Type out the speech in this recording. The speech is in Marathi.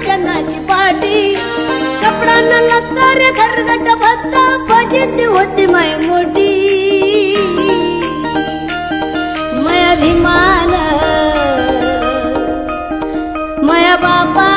दर्शनाची पाठी कपडा न लागता रे खरगट भक्त फजिती होती माय मोठी. माया अभिमान माया बापा